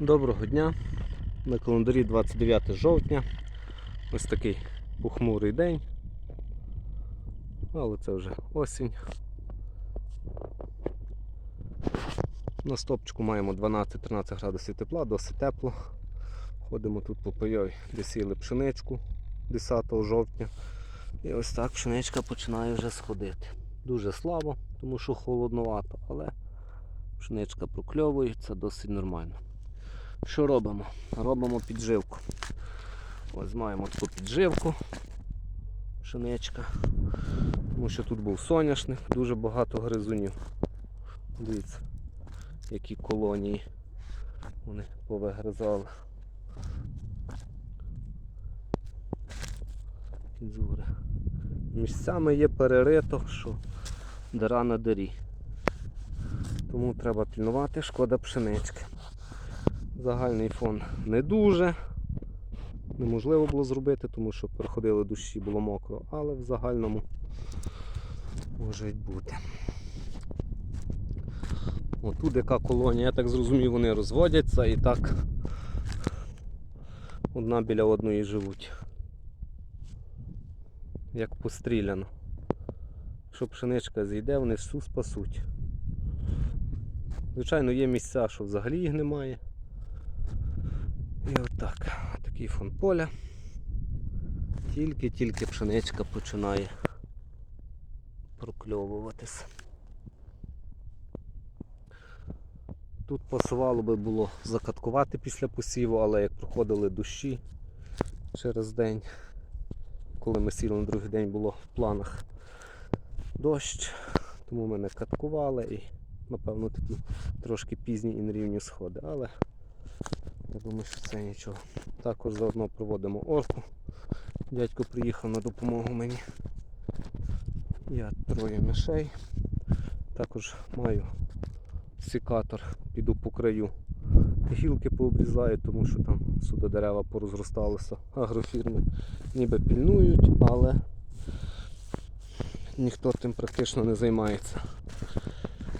Доброго дня. На календарі 29 жовтня. Ось такий похмурий день. Але це вже осінь. На стопчику маємо 12-13 градусів тепла, досить тепло. Ходимо тут по пайові, де сіяли пшеничку 10 жовтня. І ось так пшеничка починає вже сходити. Дуже слабо, тому що холодновато, але пшеничка прокльовується досить нормально. Що робимо? Робимо підживку. Ось маємо таку підживку. Пшеничка. Тому що тут був соняшник, дуже багато гризунів. Дивіться, які колонії вони повигризали. Підзури. Місцями є перерито, що дира на дирі. Тому треба пільнувати, шкода пшенички. Загальний фон не дуже. Неможливо було зробити, тому що переходили дощі, було мокро, але в загальному може бути. Отут яка колонія, я так зрозумів, вони розводяться і так одна біля одної живуть. Як постріляно. Якщо пшеничка зійде, вони всю спасуть. Звичайно, є місця, що взагалі їх немає. І отак. Такий фон поля. Тільки-тільки пшеничка починає прокльовуватись. Тут пасувало би було закаткувати після посіву, але як проходили дощі через день, коли ми сіли на другий день було в планах дощ, тому ми не каткували і напевно такі трошки пізні і нерівні сходи. Але я думаю, що це нічого. Також заодно проводимо орку. Дядько приїхав на допомогу мені. Я троє мишей. Також маю секатор, піду по краю. Гілки пообрізаю, тому що там сюди дерева порозросталися. Агрофірми ніби пільнують, але ніхто тим практично не займається.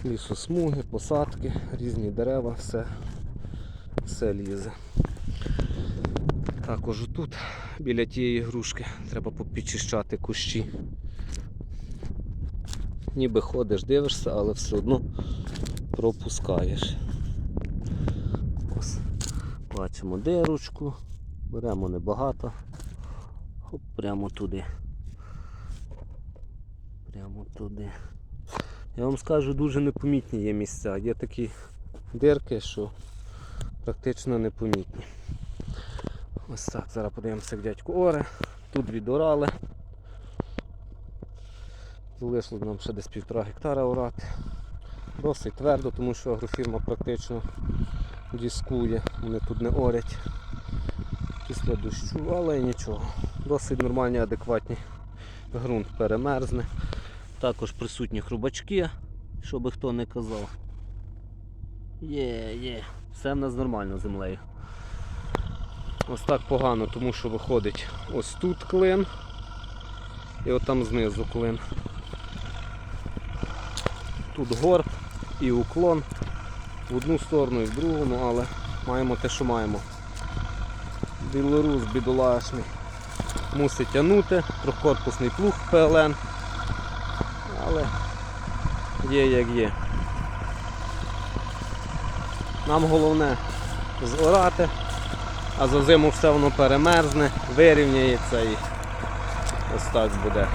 Лісосмуги, посадки, різні дерева, все все лізе. Також тут, біля тієї грушки, треба попідчищати кущі. Ніби ходиш, дивишся, але все одно пропускаєш. Ось. Бачимо дирочку, беремо небагато. Хоп, прямо туди. Прямо туди. Я вам скажу, дуже непомітні є місця. Є такі дирки, що практично непомітні. Ось так, зараз подивимося як дядьку Оре. Тут відорали. Залишило нам ще десь півтора гектара орати. Досить твердо, тому що агрофірма практично дискує, вони тут не орять після дощу, але нічого. Досить нормальні, адекватні. Грунт перемерзне. Також присутні хрубачки, що би хто не казав. Є, є, все в нас нормально з землею. Ось так погано, тому що виходить ось тут клин і от там знизу клин. Тут горб і уклон в одну сторону і в другу, ну але маємо те, що маємо. Білорус бідолашний мусить тягнути, трьохкорпусний плуг ПЛН, але є як є. Нам головне зорати, а за зиму все воно перемерзне, вирівняється і ось так буде.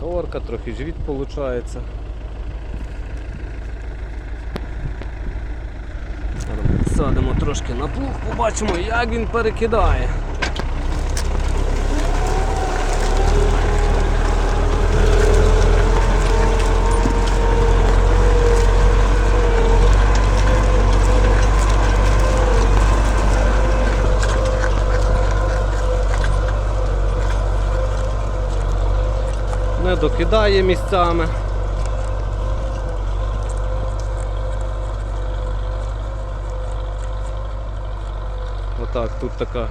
Ось трохи жвіт виходить. Садимо трошки на плуг, побачимо, як він перекидає. Не докидає місцями. Отак, тут така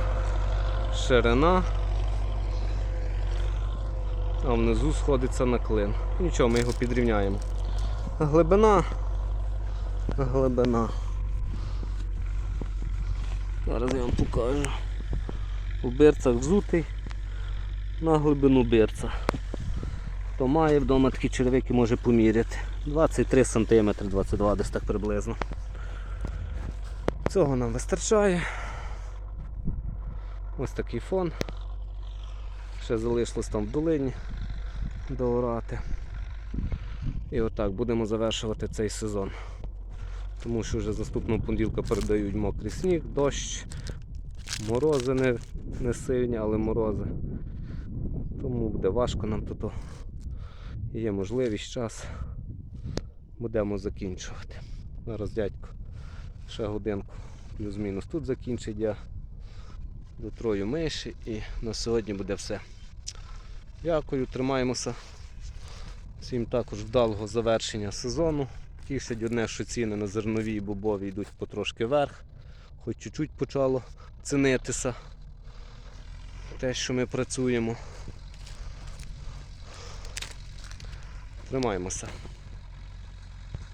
ширина. А внизу сходиться на клин. Нічого, ми його підрівняємо. Глибина. Глибина. Зараз я вам покажу. У берцях взутий на глибину берця. Хто має вдома такі червики, може поміряти. 23 см, 22 десь так приблизно. Цього нам вистачає. Ось такий фон. Ще залишилось там в долині доорати. І отак будемо завершувати цей сезон. Тому що вже з наступного понеділка передають мокрий сніг, дощ, морози не, не сильні, але морози. Тому буде важко нам тут. Є можливість час. Будемо закінчувати. Зараз дядько ще годинку плюс-мінус тут закінчить я дотрою миші і на сьогодні буде все. Дякую, тримаємося. Всім також вдалого завершення сезону. Тішить одне, що ціни на зернові і бобові йдуть потрошки вверх, хоч чуть-чуть почало цінитися те, що ми працюємо. Тримаємося.